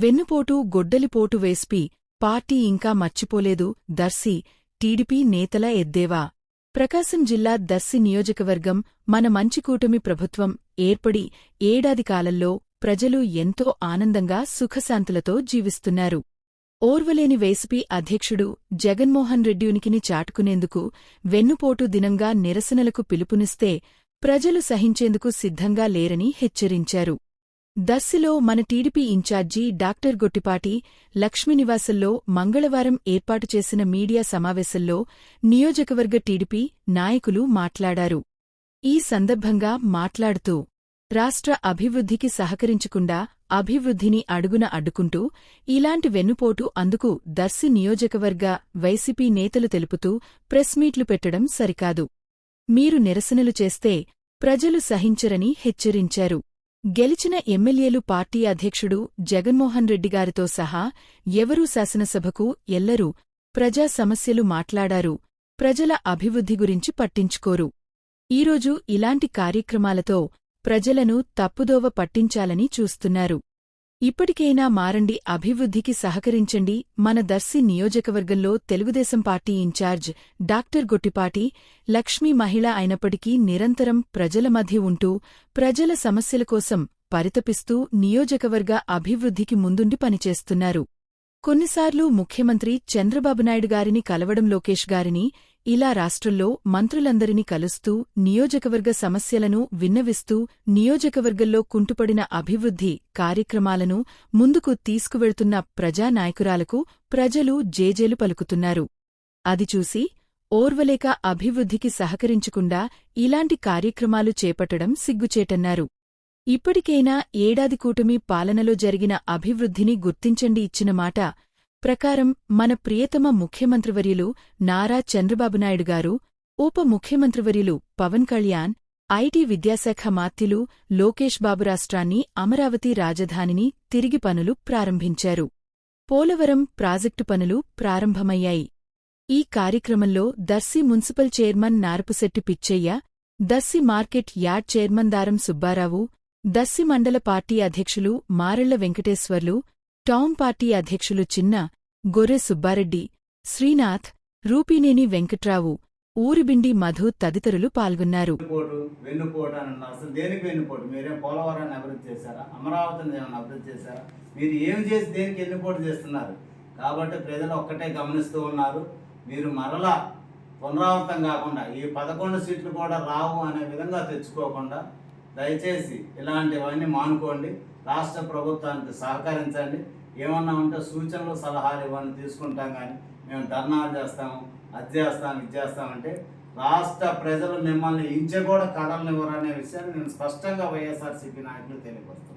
వెన్నుపోటు గొడ్డలిపోటు వేస్పి పార్టీ ఇంకా మర్చిపోలేదు దర్శి టీడీపీ నేతల ఎద్దేవా. ప్రకాశం జిల్లా దర్శి నియోజకవర్గం మన మంచి కూటమి ప్రభుత్వం ఏర్పడి ఏడాది కాలంలో ప్రజలు ఎంతో ఆనందంగా సుఖశాంతులతో జీవిస్తున్నారు. ఓర్వలేని వేసిపి అధ్యక్షుడు జగన్మోహన్ రెడ్డి ఉనికిని చాటుకునేందుకు వెన్నుపోటు దినంగా నిరసనలకు పిలుపునిస్తే ప్రజలు సహించేందుకు సిద్ధంగా లేరని హెచ్చరించారు. దర్శిలో మన టీడీపీ ఇన్ఛార్జి డాక్టర్ గొట్టిపాటి లక్ష్మీనివాసంలో మంగళవారం ఏర్పాటు చేసిన మీడియా సమావేశంలో నియోజకవర్గ టీడీపీ నాయకులు మాట్లాడారు. ఈ సందర్భంగా మాట్లాడుతూ రాష్ట్ర అభివృద్ధికి సహకరించకుండా అభివృద్ధిని అడుగున అడ్డుకుంటూ ఇలాంటి వెన్నుపోటు అందుకు దర్శి నియోజకవర్గ వైసీపీ నేతలు తెలుపుతూ ప్రెస్మీట్లు పెట్టడం సరికాదు. మీరు నిరసనలు చేస్తే ప్రజలు సహించరని హెచ్చరించారు. గెలిచిన ఎమ్మెల్యేలు పార్టీ అధ్యక్షుడు జగన్మోహన్ రెడ్డిగారితో సహా ఎవరూ శాసనసభకు ఎల్లరూ ప్రజా సమస్యలు మాట్లాడారు ప్రజల అభివృద్ధి గురించి పట్టించుకోరు. ఈరోజు ఇలాంటి కార్యక్రమాలతో ప్రజలను తప్పుదోవ పట్టించాలని చూస్తున్నారు. ఇప్పటికైనా మారండి అభివృద్ధికి సహకరించండి. మన దర్శి నియోజకవర్గంలో Telugu Desam party incharge doctor Gottipati Lakshmi మహిళ అయినప్పటికీ నిరంతరం ప్రజల మధ్య ఉంటూ ప్రజల సమస్యల కోసం పరితపిస్తూ నియోజకవర్గ అభివృద్ధికి ముందుండి పనిచేస్తున్నారు. కొన్నిసార్లు ముఖ్యమంత్రి చంద్రబాబు నాయుడు గారిని కలవడం లోకేష్ గారిని ఇలా రాష్ట్రంలో మంత్రులందరినీ కలుస్తూ నియోజకవర్గ సమస్యలను విన్నవిస్తూ నియోజకవర్గంలో కుంటుపడిన అభివృద్ధి కార్యక్రమాలను ముందుకు తీసుకువెళ్తున్న ప్రజానాయకురాలకు ప్రజలు జేజేలు పలుకుతున్నారు. అది చూసి ఓర్వలేక అభివృద్ధికి సహకరించకుండా ఇలాంటి కార్యక్రమాలు చేపట్టడం సిగ్గుచేటన్నారు. ఇప్పటికైనా ఏడాది కూటమి పాలనలో జరిగిన అభివృద్ధిని గుర్తించండి ఇచ్చిన మాట ప్రకారం మన ప్రియతమ ముఖ్యమంత్రివర్యులు నారా చంద్రబాబునాయుడు గారు ఉప ముఖ్యమంత్రివర్యులు పవన్ కళ్యాణ్ ఐటీ విద్యాశాఖ మాత్యులు లోకేష్ బాబు రాష్ట్రాన్ని అమరావతి రాజధానిని తిరిగి పనులు ప్రారంభించారు. పోలవరం ప్రాజెక్టు పనులు ప్రారంభమయ్యాయి. ఈ కార్యక్రమంలో Darsi municipal chairman Narapusetti Pitchaiah Darsi market yard chairman Daram Subba Rao Darsi మండల పార్టీ అధ్యక్షులు మారెళ్ళ వెంకటేశ్వర్లు టౌన్ పార్టీ అధ్యక్షులు చిన్న గొర్రె సుబ్బారెడ్డి శ్రీనాథ్ రూపీనేని వెంకట్రావు ఊరిబిండి మధు తదితరులు పాల్గొన్నారు. వెన్నుపోటు వెన్నుపోటు అని అసలు దేనికి వెన్నుపోటు? మీరేం పోలవరాన్ని అభివృద్ధి చేశారా? అమరావతిని ఏమైనా అభివృద్ధి చేశారా? మీరు ఏం చేసి దేనికి వెన్నుపోటు చేస్తున్నారు? కాబట్టి ప్రజలు ఒక్కటే గమనిస్తూ ఉన్నారు. మీరు మరలా పునరావృతం కాకుండా ఈ పదకొండు సీట్లు కూడా రావు అనే విధంగా తెచ్చుకోకుండా దయచేసి ఇలాంటివన్నీ మానుకోండి. రాష్ట్ర ప్రభుత్వానికి సహకరించండి. ఏమన్నా ఉంటే సూచనలు సలహాలు ఇవన్నీ తీసుకుంటాం కానీ మేము ధర్నాలు చేస్తాము అది చేస్తాం ఇది చేస్తామంటే రాష్ట్ర ప్రజలు మిమ్మల్ని ఇంచె కూడా కదలనివ్వరనే విషయాన్ని నేను స్పష్టంగా వైఎస్ఆర్సీపీ నాయకులు తెలియపరుస్తున్నాను